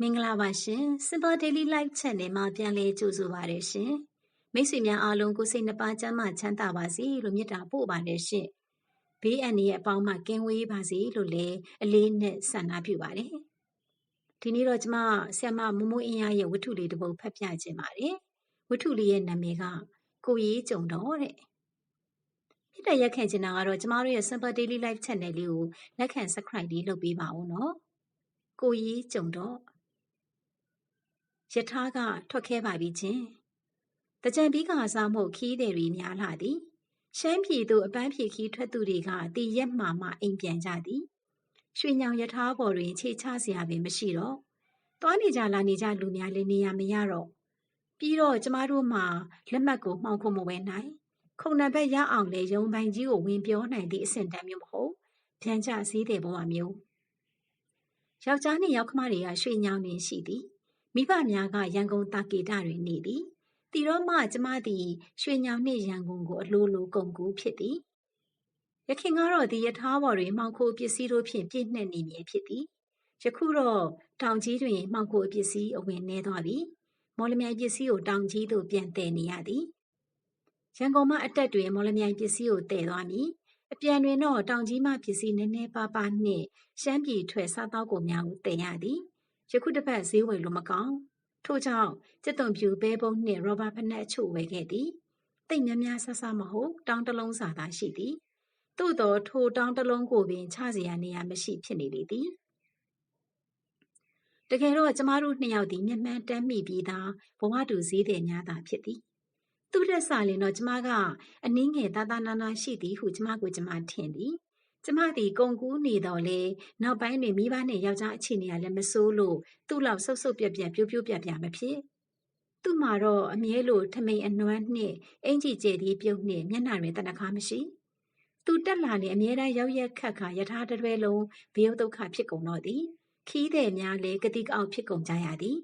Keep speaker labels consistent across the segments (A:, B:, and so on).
A: မင်္ဂလာပါရှင် Simple Daily Life Channel မှာပြန်လည်ကြိုဆိုပါရရှင်မိတ်ဆွေများအားလုံးကိုစိတ်နှပါချမ်းသာချမ်းသာပါစေလို့မေတ္တာပို့ပါတယ်ရှင်ဘေးအန္တရာယ်အပေါင်းမှကင်းဝေးပါစေလို့လည်းအလေးနဲ့ဆန္ဒပြုပါတယ်ဒီနေ့တော့ကျမဆ iam မမိုးအင်းရရဲ့ဝတ္ထုလေးတစ်ပုဒ်ဖတ်ပြခြင်းပါတယ်ဝတ္ထုလေးရဲ့နာမည်ကကိုရေးကြုံတော်တဲ့မြစ်တရက်ခံချင်တာကတော့ကျမတို့ရဲ့ Simple Daily Life Channel လေးကိုလက်ခံ subscribe လေးလုပ်ပေးပါဦးနော်ကိုရေးကြုံတော့ ယထာကထွက်ခဲပါပြီချင်းတကြံပြီးကစားမှုခီးတယ်တွေများလာသည်ရှမ်းပြည်သို့အပန်းဖြေခီးထွက်သူတွေကတီရက်မှမှအိမ်ပြန်ကြသည်ရွှေညောင်ယထာပေါ်တွင်ခြေချစရာပင်မရှိတော့သွားနေကြလာနေကြလူများလည်းနေရမရတော့ပြီးတော့ကျမတို့မှလက်မှတ်ကိုမှောင်ခုံမဝဲနိုင်ခုံနံပါတ်ရအောင်လေရုံပိုင်ကြီးကိုဝင်ပြောနိုင်သည့်အဆင့်တန်းမျိုးမဟုတ်ဖြန်းချစည်းတဲ့ဘဝမျိုးယောက်ျားနှင့်ယောက်ခမတွေကရွှေညောင်နေရှိသည် မိဘများကရန်ကုန်တာကေတတွင်နေသည်တီတော့မှကျမသည်ရွှေညောင်နှင့်ရန်ကုန်ကိုအလိုလိုကုန်ကူးဖြစ်သည်ရခင်ကတော့ဒီယထာဘော်တွင်မှောင်ခိုပစ္စည်းတို့ဖြင့်ပြည့်နှက်နေမည်ဖြစ်သည်ယခုတော့တောင်ကြီးတွင်မှောင်ခိုပစ္စည်းအဝင်နေသွားပြီမော်လမြိုင်ပစ္စည်းကိုတောင်ကြီးသို့ပြန်တည်နေရသည်ရန်ကုန်မှအတက်တွင်မော်လမြိုင်ပစ္စည်းကိုတည်သွားမည်အပြန်တွင်တော့တောင်ကြီးမှပစ္စည်းနည်းနည်းပါးပါးနှင့်ရှမ်းပြည်ထွက်စားသောက်ကုန်များကိုတည်ရသည် ယခုတစ်ပတ်ဈေးဝယ်လို့မကောင်းထို့ကြောင့်ကျက်သွန်ပြူဘဲဘုံနှင့်ရောဘာဖနက်အချို့ဝယ်ခဲ့သည်တိတ်များများဆဆမဟုတ်တောင်းတလုံးစာသာရှိသည်သို့သောထိုတောင်းတလုံးကိုပင်ချစရာနေရာမရှိဖြစ်နေလေသည်တကယ်တော့ကျမတို့နှစ်ယောက်သည်မျက်မှန်းတမ်းမိပြီးသားဘဝတူဈေးတယ်များသာဖြစ်သည်သူ့လက်စာလင်တော့ကျမကအနည်းငယ်သာသာနာနာရှိသည်ဟုကျမကိုကျမထင်သည် ကျမသည် ကုံကူးနေတော့လေနောက်ပိုင်းတွင် မိဘနှင့် ယောက်ျားအခြေအနေကလည်း မဆိုးလို့ သူ့လောက်ဆုပ်ဆုပ်ပြက်ပြက်ပြိုးပြိုးပြက်ပြက်မဖြစ် သူ့မှာတော့ အမြဲလို ထမိန်အနွမ်းနှင့် အင်ကြီးကျဲသည်ပြုတ်နှင့် မျက်နှာတွင်တနခါမရှိ သူတက်လာလေအမြဲတမ်း ရောက်ရက်ခတ်ခါယထာတရွဲလုံးဘေးဒုက္ခဖြစ်ကုန်တော့သည်ခီးတဲ့များလေကတိကအောက် ဖြစ်ကုန်ကြရသည်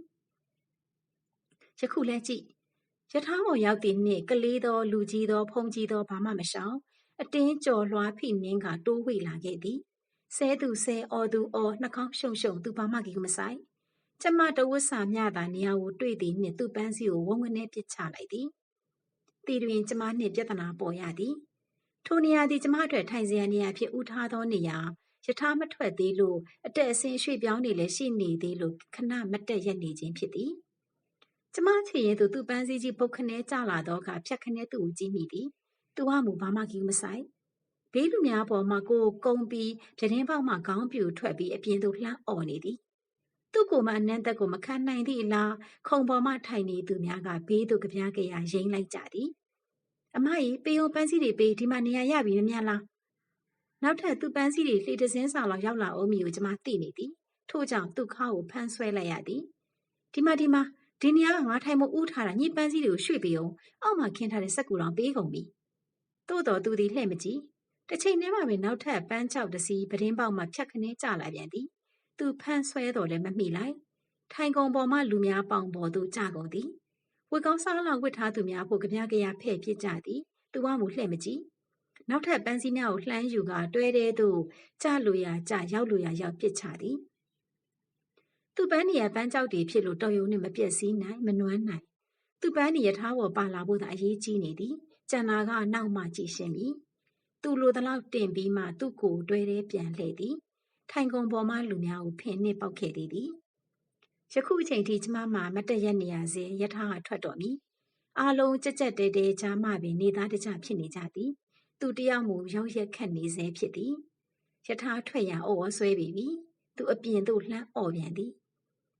A: ယခုလဲကြည့်ယထာပေါ်ရောက်သည်နှင့် ကလေးသော လူကြီးသောဖုန်ကြီးသော ဘာမှမရှောင် အတင်းကြော်လွှားဖိနှင်းကတိုးဝှေ့လာခဲ့သည်ဆဲသူဆဲအော်သူအော်နှာခေါင်းရှုံရှုံသူဘာမှကြီးမဆိုင်ကျမတဝတ်စာမျှသာနေရာကိုတွေ့သည်နှင့်သူ့ပန်းစီကိုဝုန်းကနေပစ်ချလိုက်သည်တီတွင်ကျမနှင့်ပြဿနာပေါ်ရသည်ထိုနေရာသည်ကျမအတွက်ထိုင်စရာနေရာဖြစ်ဥထားသောနေရာယထာမထွက်သေးလို့အတက်အဆင်းရွှေ့ပြောင်းနေလည်းရှိနေသေးလို့ခဏမတက်ရက်နေခြင်းဖြစ်သည်ကျမချေရင်သူသူ့ပန်းစည်းကြီးပုတ်ခနဲကြလာတော့ကဖြတ်ခနဲသူ့ကိုကြည့်မိသည် သူကမူဘာမှကြီးမဆိုင်ဘေးလူများပေါ်မှာကိုကုံပြီးပြတင်းပေါက်မှခေါင်းပြူထွက်ပြီးအပြင်သို့လှမ်းអော်နေသည်သူ့ကိုယ်မှအနန္တကိုမခံနိုင်သည့်အလားခုံပေါ်မှထိုင်နေသူများကဘေးသို့ကြပြားကြရရိမ့်လိုက်ကြသည်အမကြီးပေယုံပန်းစည်းတွေပေးဒီမှာနေရာရပြီမများလားနောက်ထပ်သူ့ပန်းစည်းတွေလှေတစင်းစာလောက်ရောက်လာအောင်မီကိုကျမသိနေသည်ထို့ကြောင့်သူ့ခါကိုဖမ်းဆွဲလိုက်ရသည်ဒီမှာဒီမှာဒီနေရာကငါထိုင်မဥထားတာညစ်ပန်းစည်းတွေကိုရွှေ့ပေးအောင်အောက်မှာခင်းထားတဲ့စက်ကူတောင်ပေးကုန်ပြီ သို့တော်သူသည်လှဲ့မကြည့်တစ်ချိန်တည်းမှာပဲနောက်ထပ်ပန်းချောက်တစီပဒင်းပေါက်မှဖြတ်ခနဲကျလာပြန်သည်သူဖမ်းဆွဲတော်လည်းမမိလိုက်ထိုင်ကုန်ပေါ်မှလူများပေါင်ပေါ်သို့ကျကုန်သည်ဝတ်ကောင်းစားလောက်ဝတ်ထားသူများဖို့ကြပြားကြရဖဲ့ပြစ်ကြသည်သူကမူလှဲ့မကြည့်နောက်ထပ်ပန်းစည်းများကိုလှမ်းယူကတွဲတဲ့သို့ကျလိုရာကျရောက်လိုရာရောက်ပြစ်ချသည်သူ့ပန်းနေရပန်းကြောက်တွေဖြစ်လို့တော်ရုံနဲ့မပြက်စီးနိုင်မနွမ်းနိုင်သူ့ပန်းနေရထားပေါ်ပါလာဖို့သာအရေးကြီးနေသည် ကျန်တာကနောက်မှကြည့်ရှင်းပြီသူလိုတလောက်တင်ပြီးမှသူ့ကိုတွဲတဲ့ပြန်လှည့်သည်ထိုင်ကုန်ပေါ်မှလူများကိုဖင်နှင့်ပေါက်ခဲ့သည်သည်ယခုအချိန်ထိကျမမှမတည့်ရက်နေရစေယထာကထွက်တော်မီအားလုံးကြက်ကြက်တဲတဲချာမှပင်နေသားတကြဖြစ်နေကြသည်သူတယောက်မူရောက်ရက်ခတ်နေစေဖြစ်သည်ယထာထွက်ရန်အော်ဆွဲပြီသူအပြင်သို့လှမ်းအော်ပြန်သည်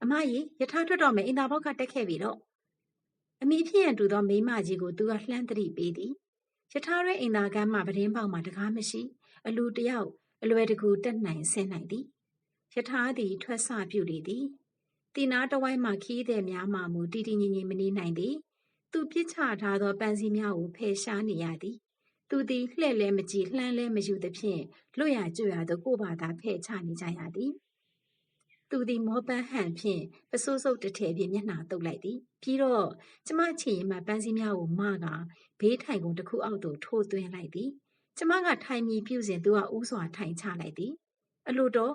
A: အမကြီးယထာထွက်တော့မယ်အင်တာဘောက်ကတက်ခဲ့ပြီတော့ အမိဖြစ်ရန်တူသောမိမကြီးကိုသူကလှမ်းသတိပေးသည်ရထားရဲအိမ်သာကမ်းမှပဒင်းပေါက်မှတကားမရှိအလူတယောက်အလွယ်တကူတက်နိုင်ဆင်းနိုင်သည်ရထားသည်ထွက်ဆပြုလေသည်တီနာတဝိုင်းမှခီးတဲ့များမှမူတီတီငင်ငင်မနေနိုင်သည်သူပြစ်ချထားသောပန်းစည်းများကိုဖယ်ရှားနေရသည်သူသည်လှဲ့လဲမကြည့်လှမ်းလဲမယူသဖြင့်လွတ်ရကြွရသောကိုဘာသာဖဲ့ချနေကြရသည် သူသည်မောပန်းဟန်ဖြင့်ပစိုးစုပ်တစ်ထည်ဖြင့်မျက်နှာတုပ်လိုက်သည်ပြီးတော့ကျမချီရင်မှပန်းစည်းများကိုမကဘေးထိုင်ကုန်တစ်ခုအောက်သို့ထိုးသွင်းလိုက်သည်ကျမကထိုင်မီပြုစဉ်သူကဥစွာထိုင်ချလိုက်သည်အလိုတော့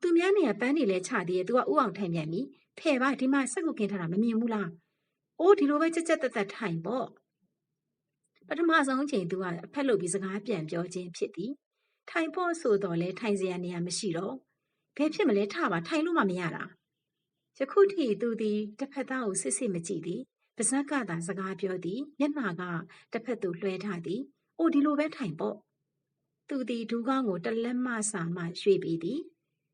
A: သူများနေရပန်းနေလဲချသေးရဲ့ तू ကဥအောင်ထိုင်ပြန်ပြီဖဲ့ပါဒီမှာစက်ကူကင်းထားတာမမြင်ဘူးလားအိုးဒီလိုပဲကြက်ကြက်တက်တက်ထိုင်ပေါ့ပထမဆုံးချိန် तू ကအဖက်လုပ်ပြီးစကားပြန်ပြောခြင်းဖြစ်သည်ထိုင်ဖို့ဆိုတော့လဲထိုင်စရာနေရာမရှိတော့ ဘယ်ဖြစ်မလဲထပါထိုင်လို့မှမရတာယခုထိသူသည်တစ်ဖက်သားကိုစစ်စစ်မကြည့်သည်ပါဇက်ကသာစကားပြောသည်မျက်နှာကတစ်ဖက်သို့လွှဲထားသည်အိုဒီလိုပဲထိုင်ပေါ့သူသည်ဒူးကောင်းကိုတလက်မစာမှရွှေ့ပြီးသည်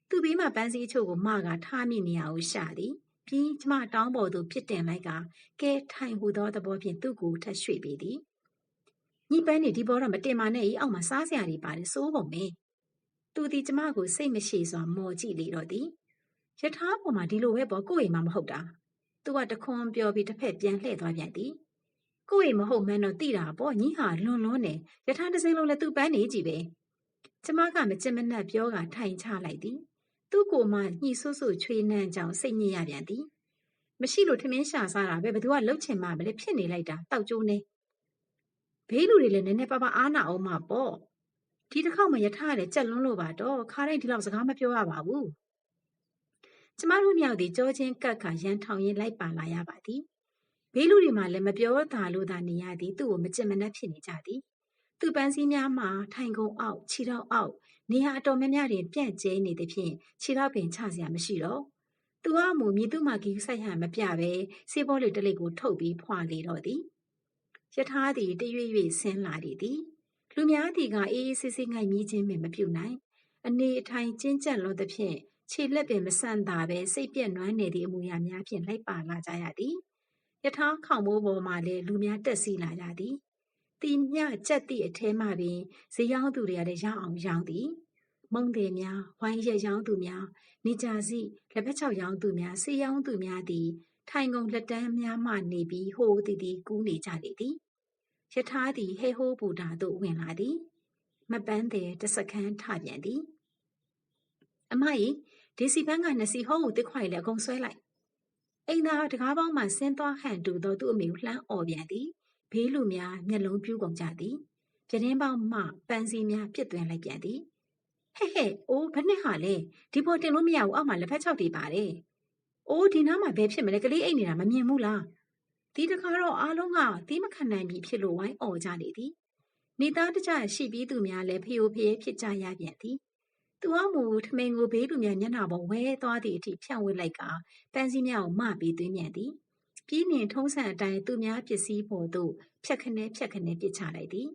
A: သူဘေးမှပန်းစည်းအချို့ကိုမကထားမိနေရကိုရှာသည်ပြီးကျမတောင်းပေါ်သို့ဖြစ်တင်လိုက်ကကဲထိုင်ဟူသောသဘောဖြင့်သူ့ကိုထပ်ရွှေ့ပြီးသည်ညီပန်းနေဒီဘောတော့မတင်ပါနဲ့ဤအောက်မှာစားစရာတွေပါတယ်စိုးပုံပဲ သူသည်ကျမကိုစိတ်မရှိစွာမော်ကြည့်လေတော့သည်ယထာပေါ်မှာဒီလိုပဲပေါ့ကိုယ့်အိမ်မှာမဟုတ်တာသူကတခွန်းပြောပြီးတစ်ဖက်ပြန်လှည့်သွားပြန်သည်ကိုယ့်အိမ်မဟုတ်မှန်းတော့သိတာပေါ့ညီဟာလွန်လွန်းနေယထာတစ်စင်းလုံးလည်းသူ့ပန်းနေကြည့်ပဲကျမကမကြင်မနှက်ပြောကထိုင်ချလိုက်သည်သူ့ကိုယ်မှညှိဆွဆွချွေးနှံ့ကြောင်စိတ်ညစ်ရပြန်သည်မရှိလို့ထမင်းရှာစားတာပဲဘသူကလှုပ်ချင်မှမလဲဖြစ်နေလိုက်တာတောက်ကျိုးနေဘေးလူတွေလည်းနည်းနည်းပါးပါးအားနာအောင်မှာပေါ့ ဒီတစ်ခေါက်မှယထာလည်းကြက်လွန်းလို့ပါတော့ခါတိုင်းဒီလောက်စကားမပြောရပါဘူးကျမတို့မြောက်သည်ကြောချင်းကတ်ခါရန်ထောင်ရင်လိုက်ပါလာရပါသည်ဘေးလူတွေမှလည်းမပြောတာလို့သာနေရသည်သူ့ကိုမကြင်မနှက်ဖြစ်နေကြသည်သူပန်းစည်းများမှာထိုင်ကုန်အောက်ခြေထောက်အောက်နေရာအတော်များများတွင်ပြန့်ကျဲနေသဖြင့်ခြေထောက်ပင်ချစရာမရှိတော့သူအမူမြည်သူမှဂီးဆိုင်ဟန်မပြပဲစေဘောလေးတလိပ်ကိုထုတ်ပြီးဖွာလေတော့သည်ယထာသည်တရွေ့ရွေ့ဆင်းလာသည် လူများသည်ကအေးအေးဆေးဆေးငိုက်မြည်ခြင်းပင်မပြုနိုင်အနေအထိုင်ကျဉ်ကျပ်လို့သဖြင့်ခြေလက်ပင်မဆန့်တာပဲစိတ်ပြက်နွမ်းနေသည့်အမူအရာများဖြင့်လိုက်ပါလာကြရသည်ယထာခေါင်မိုးပေါ်မှလည်းလူများတက်စီလာကြသည်တီမြကြက်သည့်အထဲမှပင်ဇေယောင်းသူတွေကလည်းရအောင်ရောင်းသည်မုံတယ်များဝိုင်းရက်ရောင်းသူများနေကြစီလက်ဖက်ချောက်ရောင်းသူများဆေးရောင်းသူများသည်ထိုင်ကုန်လက်တန်းများမှနေပြီးဟိုးတီတီကူးနေကြလေသည် ယထာသည်ဟဲဟိုးဘူတာသို့ဝင်လာသည် မပန်းတဲ့တစခန်းထပြန်သည်အမကြီးဒီစီပန်းကနစီဟောင်းကိုတစ်ခွိုင်လည်းအကုန်ဆွဲလိုက်အိမ်သာတကားပေါင်းမှဆင်းသွားဟန်တူသောသူ့အမေကိုလှမ်းអော်ပြန်သည်ဘေးလူများမျက်လုံးပြူးကုန်ကြသည်ပြတင်းပေါင်းမှပန်းစီများပြစ်သွင်းလိုက်ပြန်သည်ဟဲ့ဟဲ့အိုးဘယ်နဲ့ဟာလဲဒီပေါ်တင်လို့မရဘူးအောက်မှာလက်ဖက်ချောက်တွေပါတယ်အိုးဒီနားမှာဘယ်ဖြစ်မလဲကလေးအိတ်နေတာမမြင်ဘူးလား ဒီတခါတော့အားလုံးကသီးမခံနိုင်ပြီဖြစ်လို့ဝိုင်းអော်ကြလေသည်နေသားတကြရှိပြီးသူများလည်းဖျို့ဖျဲဖြစ်ကြရပြန်သည်သူအမူထမိန်ကိုဘေးလူများမျက်နှာပေါ်ဝဲသွားသည့်အထိဖြန့်ဝေလိုက်ကပန်းစည်းများကိုမပြီးသွင်းပြန်သည်ပြီးနှင်ထုံးစံအတိုင်းသူများပစ္စည်းပေါ်သို့ဖြက်ခနဲဖြက်ခနဲပစ်ချလိုက်သည်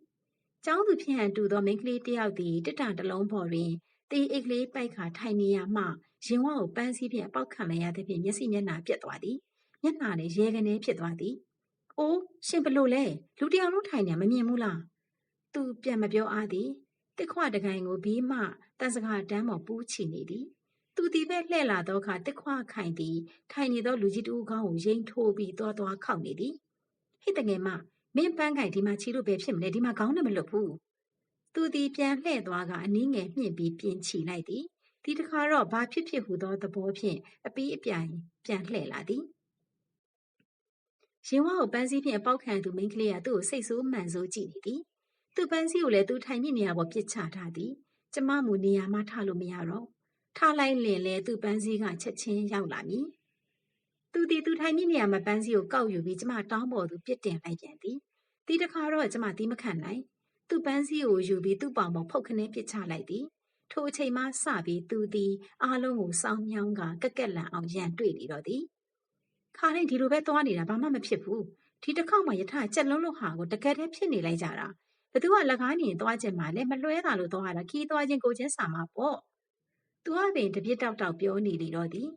A: ကျောင်းသူဖြစ်ဟန်တူသောမိန်းကလေးတယောက်သည်တစ်တတလုံးပေါ်တွင်တေးအိတ်ကလေးပိုက်ခါထိုင်နေရမှရင်ဝကိုပန်းစည်းဖြင့်အပေါက်ခံလိုက်ရသဖြင့်မျက်စိမျက်နှာပြက်သွားသည် မျက်နှာလည်းရဲကနေဖြစ်သွားသည်။အိုးရှင်ဘလို့လဲလူတယောက်လုံးထိုင်နေမမြင်ဘူးလား။သူပြန်မပြောအားသည်တစ်ခွတကိုင်ကိုဘီးမှတန်စကားတန်းပေါ်ပူးချီနေသည်။သူဒီပဲလှဲ့လာသောအခါတစ်ခွခိုင်သည်ထိုင်နေသောလူကြီးတူကောင်းကိုရိန်ထိုးပြီးသွားသွားခောက်နေသည်။ဟိတငယ်မမင်းပန်းကိုင်ဒီမှာချီလို့ပဲဖြစ်မလဲဒီမှာခေါင်းနဲ့မလွတ်ဘူး။သူသည်ပြန်လှဲ့သွားကအနည်းငယ်မြင့်ပြီးပြင်ချီလိုက်သည်။ဒီတခါတော့ဘာဖြစ်ဖြစ်ဟူသောသဘောဖြင့်အပီးအပြိုင်ပြန်လှဲ့လာသည်။ ရင်ဝါကိုပန်းစည်းဖြင့်အပေါက်ခံသူမိန်းကလေးကသူ့ကိုစိတ်ဆိုးမှန်ဆိုးကြည့်နေသည်။သူ့ပန်းစည်းကိုလည်းသူထိုင်မြင့်နေရာပေါ်ပစ်ချထားသည်။ကျမမူနေရာမှထားလို့မရတော့။ထားလိုက်လင်လဲသူ့ပန်းစည်းကချက်ချင်းရောက်လာမည်။သူဒီသူထိုင်မြင့်နေရာမှာပန်းစည်းကိုကောက်ယူပြီးကျမတောင်းပေါ်သူပြစ်တင်လိုက်ပြန်သည်။ဒီတခါတော့ကျမသီးမခံနိုင်။သူ့ပန်းစည်းကိုယူပြီးသူ့ပေါင်ပေါ်ဖုတ်ခနဲပစ်ချလိုက်သည်။ထိုအချိန်မှစပြီးသူသည်အားလုံးကိုစောင်းမြောင်းကကက်ကက်လန်အောင်ရန်တွေ့နေတော့သည်။ ခါတိုင်းဒီလိုပဲသွားနေတာဘာမှမဖြစ်ဘူးဒီတစ်ခေါက်မှယထာကြက်လုံးလို့ဟာကိုတကယ်တည်းဖြစ်နေလိုက်ကြတာဘသူကလကားနေသွားခြင်းမှလည်းမလွဲတာလို့သွားရတာခီးသွားခြင်းကိုချင်းစာမှာပေါ့သူကပင်တပြစ်တောက်တောက်ပြောနေလေတော့သည်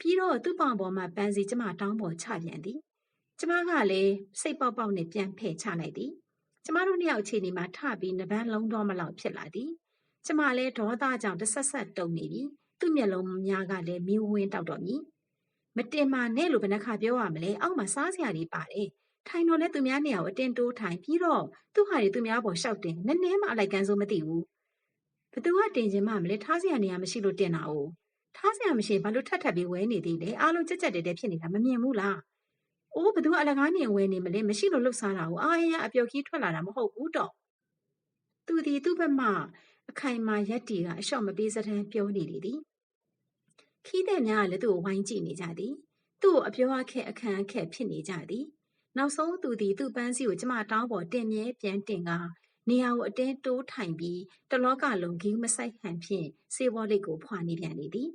A: ပြီးတော့သူ့ပေါင်ပေါ်မှာပန်းစီကျမတောင်းပေါ်ချပြန်သည်ကျမကလည်းစိတ်ပေါက်ပေါက်နဲ့ပြန်ဖယ်ချလိုက်သည်ကျမတို့နှစ်ယောက်ချိန်ဒီမှာထပြီးနဘန်းလုံးတော့မလောက်ဖြစ်လာသည်ကျမလည်းဒေါသကြောင့်တဆက်ဆက်တုံနေပြီသူ့မျက်လုံးများကလည်းမီးဝင်းတောက်တော့မြည် မတင်မာနဲ့လို့ဘယ်နှခါပြောရမလဲအောက်မှာစားစရာတွေပါတယ်ထိုင်တော့လဲသူများနေရာကိုအတင်းတိုးထိုင်ပြီးတော့သူ့ဟာတွေသူများပေါ်လျှောက်တင်နည်းနည်းမှအလိုက်ကန်းစိုးမသိဘူးဘသူကတင်ခြင်းမှမလဲထားစရာနေရာမရှိလို့တင်တာ哦ထားစရာမရှိဘာလို့ထပ်ထပ်ပြီးဝဲနေသေးလဲအားလုံးကြက်ကြက်တဲတဲဖြစ်နေတာမမြင်ဘူးလားအိုးဘသူကအလကားနေဝဲနေမလဲမရှိလို့လှုပ်ရှားတာကိုအာရအပျော်ကြီးထွက်လာတာမဟုတ်ဘူးတော့သူဒီသူ့ဘက်မှအခိုင်မာရက်တီကအလျှော့မပေးစတဲ့ပြောနေလေသည် ခီးတဲ့များကလည်းသူ့ကိုဝိုင်းကြည့်နေကြသည်သူ့ကိုအပြောအခက်အခန့်အခက်ဖြစ်နေကြသည်နောက်ဆုံးသူသည်သူ့ပန်းစီကိုကျမတောင်းပေါ်တင်မြဲပြန်တင်ကနေရာကိုအတင်းတိုးထိုင်ပြီးတလောကလုံးဂီးမဆိုင်ဟန်ဖြင့်စေဘောလိတ်ကိုဖွာနေပြန်လေသည်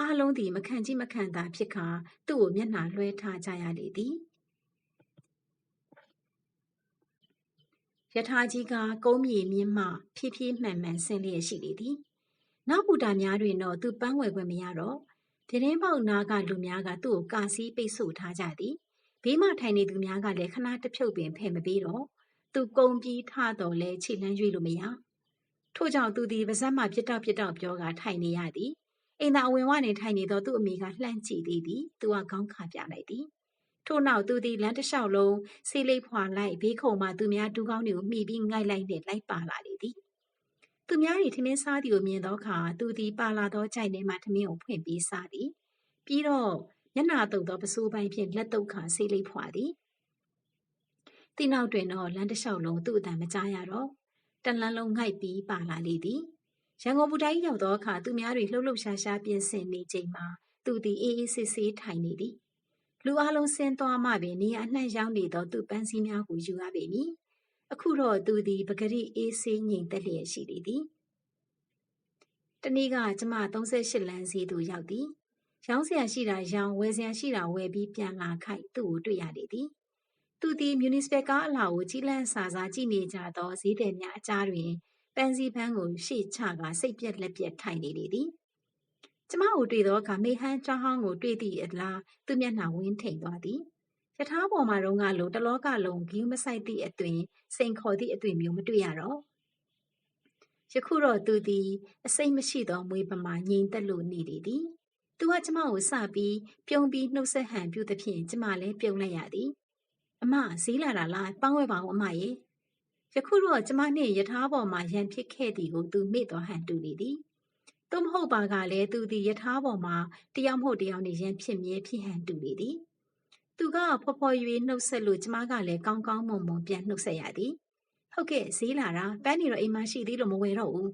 A: အားလုံးသည်မခံကြည့်မခံသာဖြစ်ခါသူ့ကိုမျက်နှာလွှဲထားကြရလေသည်ယထာကြီးကကုန်းမြေမြင့်မှဖြည်းဖြည်းမှန်မှန်ဆင်းလျက်ရှိလေသည် နောက်ဘူတာများတွင်တော့သူပန်းဝယ်ခွင့်မရတော့တရင်ပေါက်နာကလူများကသူ့ကိုကာစီးပိတ်ဆို့ထားကြသည်ဘေးမှထိုင်နေသူများကလည်းခဏတစ်ဖြုတ်ပင်ဖယ်မပေးတော့သူကုံပြီးထတော့လဲခြေလန်းရွေ့လို့မရထို့ကြောင့်သူသည်ပါဇက်မှပြစ်တောက်ပြစ်တောက်ပြောကထိုင်နေရသည်အိမ်သာအဝင်ဝနေထိုင်နေသောသူ့အမိကလှမ်းကြည့်သေးသည်သူကခေါင်းခါပြလိုက်သည်ထို့နောက်သူသည်လမ်းတစ်လျှောက်လုံးဆေးလိပ်ဖွာလိုက်ဘေးခုံမှသူများဒူးကောင်းတွေကိုမှီပြီးငိုက်လိုက်နဲ့လိုက်ပါလာလေသည် သူများ၏ထမင်းစားသည်ကိုမြင်သောအခါသူသည်ပါလာသောကြိုက်ထဲမှထမင်းကိုဖွင့်ပြီးစားသည်ပြီးတော့မျက်နှာတုပ်သောပစိုးပိုင်းဖြင့်လက်တုပ်ခါဆေးလိပ်ဖွာသည်တိနောက်တွင်တော့လမ်းတစ်လျှောက်လုံးသူ့အတန်မကြားရတော့တလန်းလုံးငိုက်ပြီးပါလာလေသည်ရန်ကုန်ဘူတိုင်းရောက်သောအခါသူများတွေလှုပ်လှုပ်ရှားရှားပြင်ဆင်နေချိန်မှာသူသည်အေးအေးဆေးဆေးထိုင်နေသည်လူအလုံးဆင်းသွားမှပင်နေရာအနှံ့ရောက်နေသောသူ့ပန်းစည်းများကိုယူရပေမည် အခုတော့သူသည်ပဂရိအေးဆေးငြိမ်သက်လျက်ရှိလေသည်တနေ့ကကျမ38လမ်းစီသို့ရောက်သည်ရောင်းစရာရှိတာရောင်းဝယ်စရာရှိတာဝယ်ပြီးပြန်လာခိုက်သူ့ကိုတွေ့ရလေသည်သူသည်မြူနစ်စပယ်ကားအလှကိုကြီးလန့်စာစားကြည့်နေကြသောဈေးသည်များအကြားတွင်ပန်းစည်းပန်းကိုရှေ့ချကစိတ်ပြက်လက်ပြက်ထိုင်နေလေသည်ကျမကိုတွေ့သောအခါမေဟန်းကြောင်းဟောင်းကိုတွေ့သည့်အလားသူမျက်နှာဝင်းထိန်သွားသည် ယထာပေါ်မှာတော့ကလိုတလောကလုံးဂီးမဆိုင်သည့်အသွင်စိန်ခေါ်သည့်အသွင်မျိုးမတွေ့ရတော့ယခုတော့သူသည်အစိမ့်မရှိသောမွေးပမာငြိမ်သက်လို့နေလေသည်သူကကျမကိုစပြီးပြုံးပြီးနှုတ်ဆက်ဟန်ပြုသဖြင့်ကျမလည်းပြုံးလိုက်ရသည်အမဈေးလာတာလားပန်းဝဲပါအောင်အမရေယခုတော့ကျမနှင့်ယထာပေါ်မှာရန်ဖြစ်ခဲ့သည်ကိုသူမေ့တော်ဟန်တူနေသည်သို့မဟုတ်ပါကလည်းသူသည်ယထာပေါ်မှာတယောက်မဟုတ်တယောက်နဲ့ရန်ဖြစ်မြဲဖြစ်ဟန်တူနေသည် သူကဖော်ဖော်ရွေနှုတ်ဆက်လို့ကျမကလည်းကောင်းကောင်းမွန်မွန်ပြန်နှုတ်ဆက်ရသည်ဟုတ်ကဲ့ဈေးလာတာပန်းနေတော့အိမ်မရှိသေးလို့မဝယ်တော့ဘူး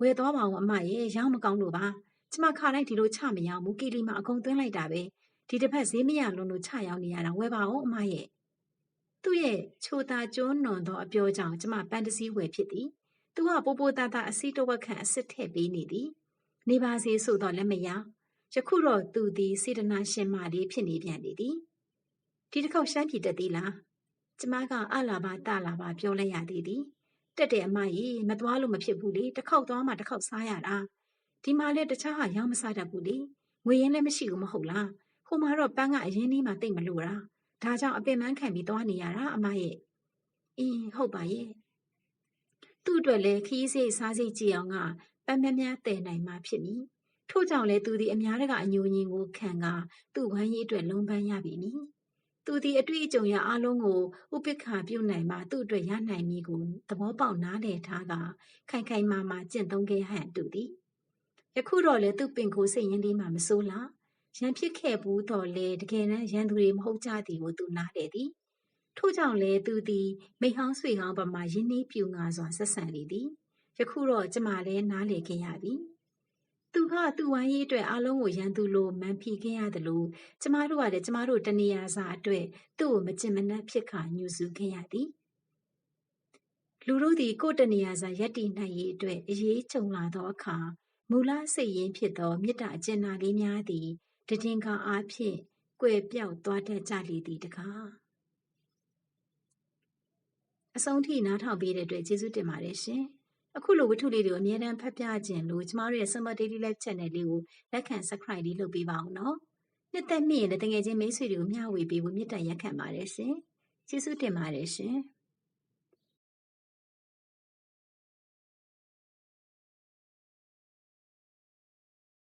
A: ဝယ်သွားပါအောင်အမရဲ့ရောင်းမကောင်းလို့ပါကျမခါလိုက်ဒီလိုချမရဘူးကီလီမှာအကုန်သွင်းလိုက်တာပဲဒီတစ်ဖက်ဈေးမရလုံးလို့ချရောက်နေရတာဝယ်ပါအောင်အမရဲ့သူ့ရဲ့ချိုတာကျွန်းနွန်သောအပြောကြောင့်ကျမပန်တစည်းဝယ်ဖြစ်သည်သူကပိုပိုတာတာအစီတဝက်ခန့်အစ်စ်ထည့်ပေးနေသည်နေပါစေဆိုတော့လည်းမရယခုတော့သူသည်စေတနာရှင်မလေးဖြစ်နေပြန်လေသည် ဒီတစ်ခေါက်ရှမ်းပြည်တက်သေးလားကျမကအလာပါတလာပါပြောလိုက်ရသေးသည်တက်တယ်အမကြီးမသွားလို့မဖြစ်ဘူးလေတစ်ခေါက်သွားမှတစ်ခေါက်စားရတာဒီမှာလည်းတခြားဟာရောင်းမစားတတ်ဘူးလေငွေရင်းလည်းမရှိဘူးမဟုတ်လားဟိုမှာတော့ပန်းကအရင်နီးမှတိတ်မလို့တာဒါကြောင့်အပင်ပန်းခံပြီးသွားနေရတာအမရဲ့အင်းဟုတ်ပါရဲ့သူ့အတွက်လည်းခီးစိတ်စားစိတ်ကြည့်အောင်ကပန်းမများတည်နိုင်မှဖြစ်မည်ထို့ကြောင့်လည်းသူသည်အများတကအညိုညင်ကိုခံကသူ့ဝမ်းရည်အတွက်လုံးပန်းရပြီမည် သူသည်အတွေ့အကြုံရအလုံးကိုဥပိ္ပခာပြုနိုင်မှသူ့အတွက်ရနိုင်မည်ကိုသဘောပေါက်နားလည်ထားကခိုင်ခိုင်မာမာကျင့်သုံးခဲ့ဟန်တူသည်ယခုတော့လေသူ့ပင်ကိုစိတ်ရင်းလေးမှမစိုးလားရန်ဖြစ်ခဲ့ဘူးတော့လေတကယ်တမ်းရန်သူတွေမဟုတ်ကြသည်ကိုသူနားလေသည်ထို့ကြောင့်လေသူသည်မိဟောင်းဆွေဟောင်းပမာရင်းနှီးပြူငါစွာဆက်ဆံလေသည်ယခုတော့ကျမလည်းနားလေခဲ့ရပြီ သူကသူ့ဝိုင်းရေးအတွက်အလုံးကိုရန်သူလိုမန်ဖီခဲ့ရတယ်လို့ကျမတို့ကလည်းကျမတို့တနေရာစာအတွက်သူ့ကိုမကျင်မနှက်ဖြစ်ခါညှူစုခဲ့ရသည်လူတို့သည်ကိုယ်တနေရာစာရက်တည်နိုင်ရေးအတွက်အရေးကြုံလာသောအခါမူလစိတ်ရင်းဖြစ်သောမေတ္တာအကျဉ်းနာလေးများသည်တည်ငါအားဖြင့်ကွယ်ပြောက်သွားတတ်ကြလေသည်တကားအဆုံးထိနားထောင်ပေးတဲ့အတွက်ကျေးဇူးတင်ပါတယ်ရှင် အခုလိုဝတ္ထုလေးတွေကိုအမြဲတမ်းဖတ်ပြခြင်းလို့ကျမတို့ရဲ့ Summer Daily Life Channel လေးကိုလက်ခံ Subscribe လေးလုပ်ပေးပါအောင်နော်နှစ်သက်မြင့်ရင်တကယ်ချင်းမိတ်ဆွေတွေကိုမျှဝေပေးဖို့မေတ္တာရက်ခံပါတယ်ရှင်ကျေးဇူးတင်ပါတယ်ရှင်